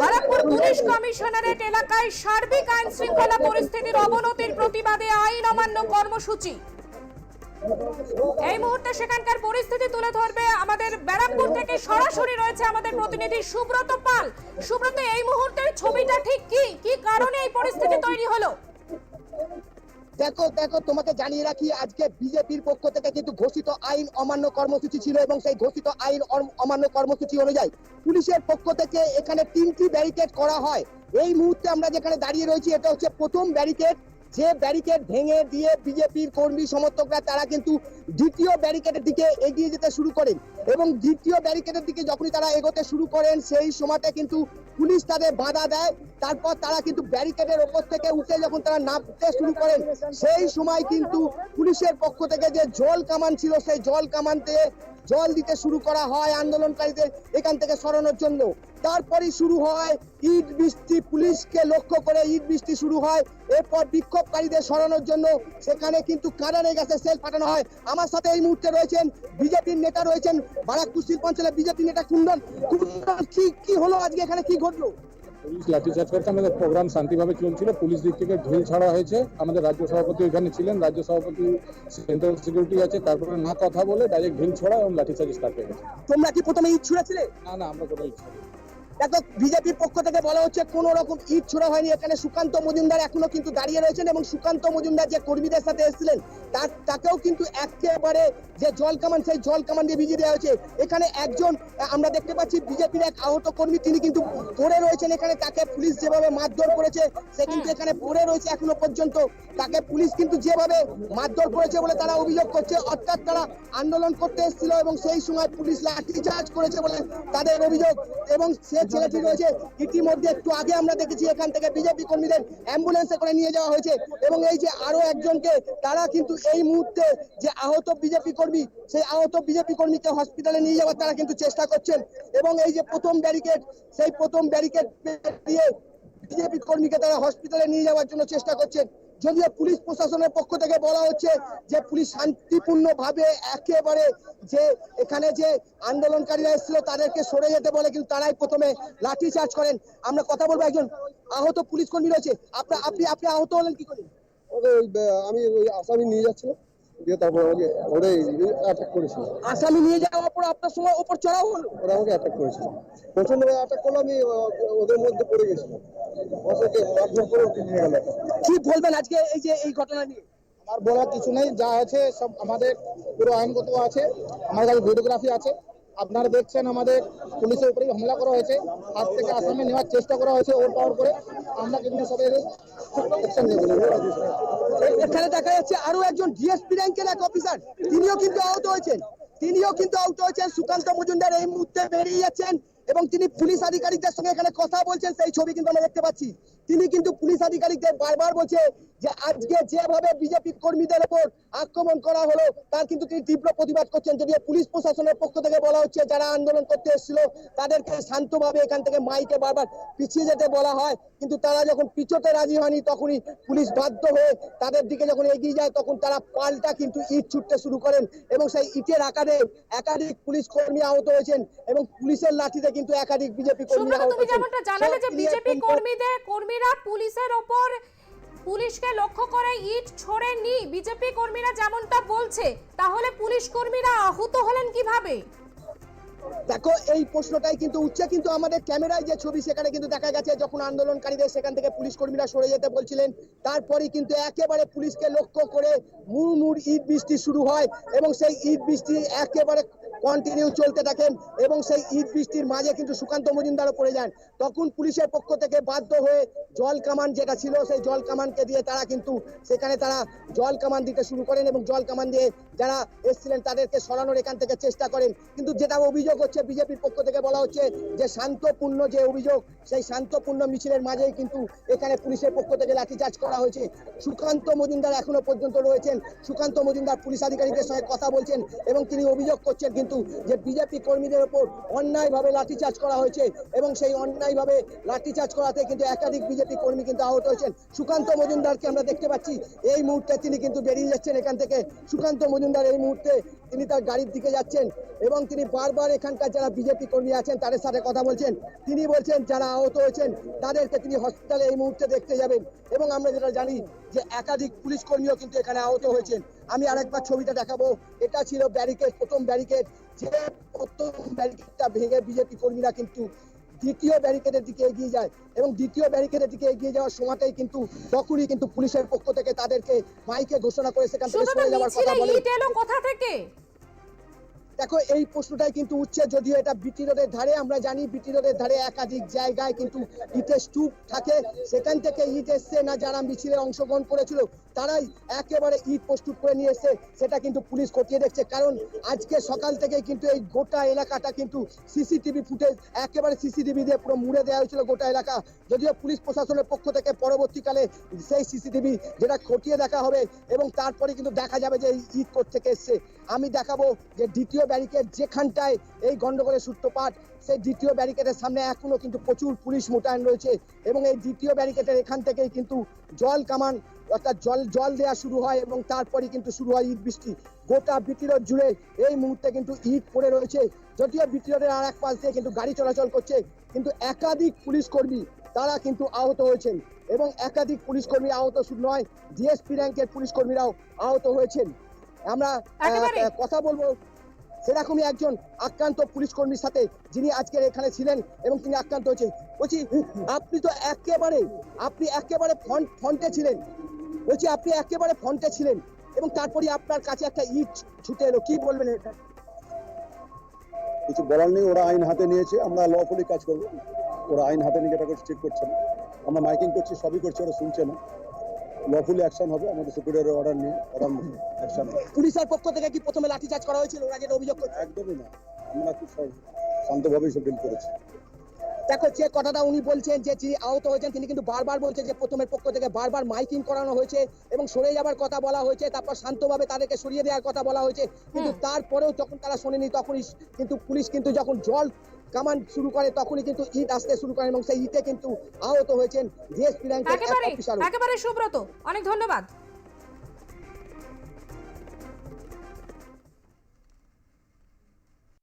Barrackpore police commissionerate এলাকায় সার্বিক আইন পরিস্থিতির অবনতির প্রতিবাদে আইন অমান্য কর্মসূচি। এই মুহূর্তে সেখানকার পরিস্থিতি তুলে ধরবে আমাদের ব্যারাকপুর থেকে সরাসরি রয়েছে আমাদের প্রতিনিধি সুব্রত পাল। সুব্রত, এই মুহূর্তের ছবিটা ঠিক কি? কি কারণে এই পরিস্থিতি তৈরি হলো? দেখো দেখো, তোমাকে জানিয়ে রাখি, আজকে বিজেপির পক্ষ থেকে কিন্তু ঘোষিত আইন অমান্য কর্মসূচি ছিল এবং সেই ঘোষিত আইন অমান্য কর্মসূচি অনুযায়ী পুলিশের পক্ষ থেকে এখানে তিনটি ব্যারিকেড করা হয়। এই মুহূর্তে আমরা যেখানে দাঁড়িয়ে রয়েছি, এটা হচ্ছে প্রথম ব্যারিকেড। যে ব্যারিকেড ভেঙে দিয়ে বিজেপির কর্মী সমর্থকরা, তারা কিন্তু দ্বিতীয় ব্যারিকেডের দিকে এগিয়ে যেতে শুরু করেন এবং দ্বিতীয় ব্যারিকেডের দিকে যখনই তারা এগোতে শুরু করেন, সেই সময়তে কিন্তু পুলিশ তাদের বাধা দেয়। তারপর তারা কিন্তু ব্যারিকেডের ওপর থেকে উঠে যখন তারা নামতে শুরু করেন, সেই সময় কিন্তু পুলিশের পক্ষ থেকে যে জল কামান ছিল, সেই জল কামান দিয়ে জল দিতে শুরু করা হয় আন্দোলনকারীদের এখান থেকে সরানোর জন্য। তারপরই শুরু হয় ইট, বৃষ্টি, পুলিশকে লক্ষ্য করে ইট, বৃষ্টি শুরু হয়। এরপর বিক্ষোভকারীদের সরানোর জন্য সেখানে কিন্তু কারারে গেছে সেল পাঠানো হয়। আমার সাথে এই মুহূর্তে রয়েছেন বিজেপির নেতা রয়েছেন বারাকপুর শিল্পাঞ্চলের বিজেপি নেতা কুন্দন। কুন্দন, কি কি হলো আজকে এখানে? কি ঘটলো? পুলিশ লাঠিচার্জ করছে আমাদের প্রোগ্রাম শান্তিভাবে চলছিল। পুলিশ দিক থেকে ঢিল ছাড়া হয়েছে। আমাদের রাজ্য সভাপতি এখানে ছিলেন। রাজ্য সভাপতি সেন্ট্রাল সিকিউরিটি আছে। তারপরে না কথা বলে ডাইরেক্ট ঢিল ছড়া এবং লাঠিচার্জ স্টার্ট হয়ে গেছে। তোমরা কি প্রথমে ইট ছুড়েছিলে? না না আমরা কোনো ইচ্ছা নেই। দেখো বিজেপির পক্ষ থেকে বলা হচ্ছে কোন রকম ইট ছোড়া হয়নি। এখানে সুকান্ত মজুমদার এখনও কিন্তু দাঁড়িয়ে রয়েছেন এবং সুকান্ত মজুমদার যে কর্মীদের সাথে এসেছিলেন তার তাকেও কিন্তু একেবারে যে জল কামান সেই জল কামান দিয়ে ভিজিয়ে দেওয়া হয়েছে। এখানে একজন আমরা দেখতে পাচ্ছি বিজেপির এক আহত কর্মী তিনি কিন্তু পড়ে রয়েছেন এখানে তাকে পুলিশ যেভাবে মারধর করেছে সে কিন্তু এখানে পড়ে রয়েছে এখনও পর্যন্ত। তাকে পুলিশ কিন্তু যেভাবে মারধর করেছে বলে তারা অভিযোগ করছে অর্থাৎ তারা আন্দোলন করতে এসেছিল এবং সেই সময় পুলিশ লাঠিচার্জ করেছে বলে তাদের অভিযোগ। এবং সে ছেলেটি রয়েছে ইতিমধ্যে একটু আগে আমরা দেখেছি এখান থেকে বিজেপি কর্মীদের অ্যাম্বুলেন্সে করে নিয়ে যাওয়া হয়েছে। এবং এই যে আরও একজনকে তারা কিন্তু এই মুহূর্তে যে আহত বিজেপি কর্মী, সেই আহত বিজেপি কর্মীকে হসপিটালে নিয়ে যাওয়ার তারা কিন্তু চেষ্টা করছেন। এবং এই যে প্রথম ব্যারিকেড সেই প্রথম ব্যারিকেড দিয়ে বিজেপি কর্মীকে তারা হসপিটালে নিয়ে যাওয়ার জন্য চেষ্টা করছেন। যদিও পুলিশ প্রশাসনের পক্ষ থেকে বলা হচ্ছে যে পুলিশ শান্তিপূর্ণ ভাবে একেবারে যে এখানে যে আন্দোলনকারীরা এসেছিল তাদেরকে সরে যেতে বলে কিন্তু তারাই প্রথমে লাঠি চার্জ করেন। আমরা কথা বলব একজন আহত পুলিশ কর্মী রয়েছে। আপনি আপনি আহত হলেন কি করে? ওকে ওই আমি ওই আসামি নিয়ে যাচ্ছিলাম। দিয়ে তারপর আমাকে ওরে অ্যাটাক করেছিল। আসামি নিয়ে যাওয়ার পর আপনার সময় ওপর চড়াও হলো? ওরা আমাকে অ্যাটাক করেছিল। প্রচণ্ড অ্যাটাক করল আমি ওদের মধ্যে পড়ে গেছিলাম। ওদেরকে মারধর করে নিয়ে গেল কি বলবেন আজকে এই যে এই ঘটনা নিয়ে? আর বলার কিছু নেই যা আছে সব আমাদের পুরো আইনগত আছে আমার কাছে ভিডিওগ্রাফি আছে। আপনারা দেখছেন আমাদের পুলিশের উপরেই হামলা করা হয়েছে। হাত থেকে আসামে নেওয়ার চেষ্টা করা হয়েছে ওর পাওয়ার করে আমরা কিন্তু সবাই এখানে দেখা যাচ্ছে আরও একজন ডিএসপি র্যাঙ্কের এক অফিসার তিনিও কিন্তু আহত হয়েছেন। তিনিও কিন্তু আহত হয়েছেন। সুকান্ত মজুমদার এই মুহূর্তে বেরিয়ে যাচ্ছেন। এবং তিনি পুলিশ আধিকারিকদের সঙ্গে এখানে কথা বলছেন, সেই ছবি কিন্তু আমরা দেখতে পাচ্ছি। তিনি কিন্তু পুলিশ আধিকারিকদের বারবার বলছে যে আজকে যেভাবে বিজেপি কর্মীদের উপর আক্রমণ করা হলো, তার কিন্তু তিনি তীব্র প্রতিবাদ করছেন। যদিও পুলিশ প্রশাসনের পক্ষ থেকে বলা হচ্ছে, যারা আন্দোলন করতে এসেছিল, তাদেরকে শান্তভাবে এখান থেকে মাইকে বারবার পিছিয়ে যেতে বলা হয়। কিন্তু তারা যখন পিছোতে রাজি হয়নি, তখনই পুলিশ বাধ্য হয়ে তাদের দিকে যখন এগিয়ে যায়, তখন তারা পাল্টা কিন্তু ইট ছুটতে শুরু করেন। এবং সেই ইটের আকারে একাধিক পুলিশ কর্মী আহত হয়েছেন এবং পুলিশের লাঠিতে কিন্তু একাধিক বিজেপি কর্মী সুব্রত আহত তুমি যেমনটা জানালে যে বিজেপি কর্মীদের কর্মীরা পুলিশের ওপর পুলিশকে লক্ষ্য করে ইট ছোড়েনি বিজেপি কর্মীরা যেমনটা বলছে তাহলে পুলিশ কর্মীরা আহত হলেন কীভাবে? দেখো এই প্রশ্নটাই কিন্তু উঠছে কিন্তু আমাদের ক্যামেরায় যে ছবি সেখানে কিন্তু দেখা গেছে যখন আন্দোলনকারীদের সেখান থেকে পুলিশ কর্মীরা সরে যেতে বলছিলেন তারপরেই কিন্তু একেবারে পুলিশকে লক্ষ্য করে মুড় মুড় ইট বৃষ্টি শুরু হয় এবং সেই ইট বৃষ্টি একেবারে কন্টিনিউ চলতে থাকেন এবং সেই ইট বৃষ্টির মাঝে কিন্তু সুকান্ত মজুমদারও পড়ে যান। তখন পুলিশের পক্ষ থেকে বাধ্য হয়ে জল কামান যেটা ছিল, সেই জল কামানকে দিয়ে তারা কিন্তু সেখানে তারা জল কামান দিতে শুরু করেন এবং জল কামান দিয়ে যারা এসেছিলেন তাদেরকে সরানোর এখান থেকে চেষ্টা করেন। কিন্তু যেটা অভিযোগ হচ্ছে, বিজেপির পক্ষ থেকে বলা হচ্ছে যে শান্তপূর্ণ যে অভিযোগ, সেই শান্তপূর্ণ মিছিলের মাঝেই কিন্তু এখানে পুলিশের পক্ষ থেকে লাঠিচার্জ করা হয়েছে। সুকান্ত মজুমদার এখনও পর্যন্ত রয়েছেন। সুকান্ত মজুমদার পুলিশ আধিকারিকদের সঙ্গে কথা বলছেন এবং তিনি অভিযোগ করছেন কিন্তু যে বিজেপি কর্মীদের ওপর অন্যায়ভাবে লাঠিচার্জ করা হয়েছে এবং সেই অন্যায়ভাবে লাঠিচার্জ করাতে কিন্তু একাধিক বিজেপি কর্মী কিন্তু আহত হয়েছেন। সুকান্ত মজুমদারকে আমরা দেখতে পাচ্ছি। এই মুহূর্তে তিনি কিন্তু বেরিয়ে যাচ্ছেন এখান থেকে। সুকান্ত মজুমদার এই মুহূর্তে তিনি তার গাড়ির দিকে যাচ্ছেন এবং তিনি বারবার এখানকার যারা বিজেপি কর্মী আছেন, তাদের সাথে কথা বলছেন। তিনি বলছেন, যারা আহত হয়েছেন, তাদেরকে তিনি হসপিটালে এই মুহূর্তে দেখতে যাবেন। এবং আমরা যেটা জানি যে একাধিক পুলিশ কর্মীও কিন্তু এখানে আহত হয়েছেন। আমি আরেকবার ছবিটা দেখাবো। এটা ছিল ব্যারিকেড প্রথম ব্যারিকেড যে প্রথম ব্যারিকেডটা ভেঙে বিজেপি কর্মীরা কিন্তু দ্বিতীয় ব্যারিকেডের দিকে এগিয়ে যায় এবং দ্বিতীয় ব্যারিকেডের দিকে এগিয়ে যাওয়ার সময়টাই কিন্তু তখনই কিন্তু পুলিশের পক্ষ থেকে তাদেরকে মাইকে ঘোষণা করে সেখান থেকে সরে যাওয়ার কথা বলে কোথা থেকে? দেখো, এই প্রশ্নটাই কিন্তু উঠছে, যদিও এটা বিটি রোডের ধারে, আমরা জানি বিটি রোডের ধারে একাধিক জায়গায় কিন্তু ইটের স্তূপ থাকে। সেখান থেকে ইট এসছে না যারা মিছিলে অংশগ্রহণ করেছিল, তারাই একেবারে ইট প্রস্তুত করে নিয়ে এসছে, সেটা কিন্তু পুলিশ খতিয়ে দেখছে। কারণ আজকে সকাল থেকে কিন্তু এই গোটা এলাকাটা কিন্তু সিসিটিভি ফুটেজ একেবারে সিসিটিভি দিয়ে পুরো মুড়ে দেওয়া হয়েছিল গোটা এলাকা। যদিও পুলিশ প্রশাসনের পক্ষ থেকে পরবর্তীকালে সেই সিসিটিভি যেটা খতিয়ে দেখা হবে, এবং তারপরে কিন্তু দেখা যাবে যে এই ইট কোর্ট থেকে এসছে। আমি দেখাবো যে দ্বিতীয় ব্যারিকেড যেখানটায় এই গন্ডগোলের সূত্রপাত সেই দ্বিতীয় ব্যারিকেডের সামনে এখনও কিন্তু প্রচুর পুলিশ মোতায়েন রয়েছে এবং এই দ্বিতীয় ব্যারিকেডের এখান থেকেই কিন্তু জল কামান অর্থাৎ জল জল দেওয়া শুরু হয় এবং তারপরে কিন্তু শুরু হয় ইট বৃষ্টি। গোটা বিটি রোড জুড়ে এই মুহূর্তে কিন্তু ইট পড়ে রয়েছে। যদিও বিটি রোডের আর এক পাশ দিয়ে কিন্তু গাড়ি চলাচল করছে কিন্তু একাধিক পুলিশ কর্মী তারা কিন্তু আহত হয়েছেন এবং একাধিক পুলিশ কর্মী আহত শুধু নয় ডিএসপি র্যাঙ্কের পুলিশ কর্মীরাও আহত হয়েছেন। আমরা কথা বলব সেরকমই একজন আক্রান্ত পুলিশ কর্মীর সাথে যিনি আজকের এখানে ছিলেন এবং তিনি আক্রান্ত হয়েছেন। বলছি, আপনি তো একেবারে, আপনি একেবারে ফ্রন্ট ফ্রন্টে ছিলেন। বলছি, আপনি একেবারে ফ্রন্টে ছিলেন এবং তারপরে আপনার কাছে একটা ইট ছুটে এলো। কি বলবেন এটা? কিছু বলার নেই, ওরা আইন হাতে নিয়েছে, আমরা লফুলি কাজ করব। ওরা আইন হাতে নিয়ে করছে ঠিক করছে না। আমরা মাইকিং করছি, সবই করছি, ওরা শুনছে না। লফুলি অ্যাকশন হবে আমাদের সুপিরিয়র অর্ডার নিয়ে ওরা অ্যাকশন পুলিশের পক্ষ থেকে কি প্রথমে লাঠিচার্জ করা হয়েছিল? ওরা যেটা অভিযোগ করছে। একদমই না। আমরা খুব শান্তভাবেই সব ডিল করেছি। দেখো যে কথাটা উনি বলছেন যে যিনি আহত হয়েছেন তিনি কিন্তু বারবার বলছেন যে প্রথমের পক্ষ থেকে বারবার মাইকিং করানো হয়েছে এবং সরে যাবার কথা বলা হয়েছে তারপর শান্তভাবে তাদেরকে সরিয়ে দেওয়ার কথা বলা হয়েছে। কিন্তু তারপরেও যখন তারা শোনেনি তখনই কিন্তু পুলিশ কিন্তু যখন জল কামান শুরু করে তখনই কিন্তু ইট আসতে শুরু করে এবং সেই ইটে কিন্তু আহত হয়েছেন এক একেবারে অফিসারও একেবারে সুব্রত? অনেক ধন্যবাদ।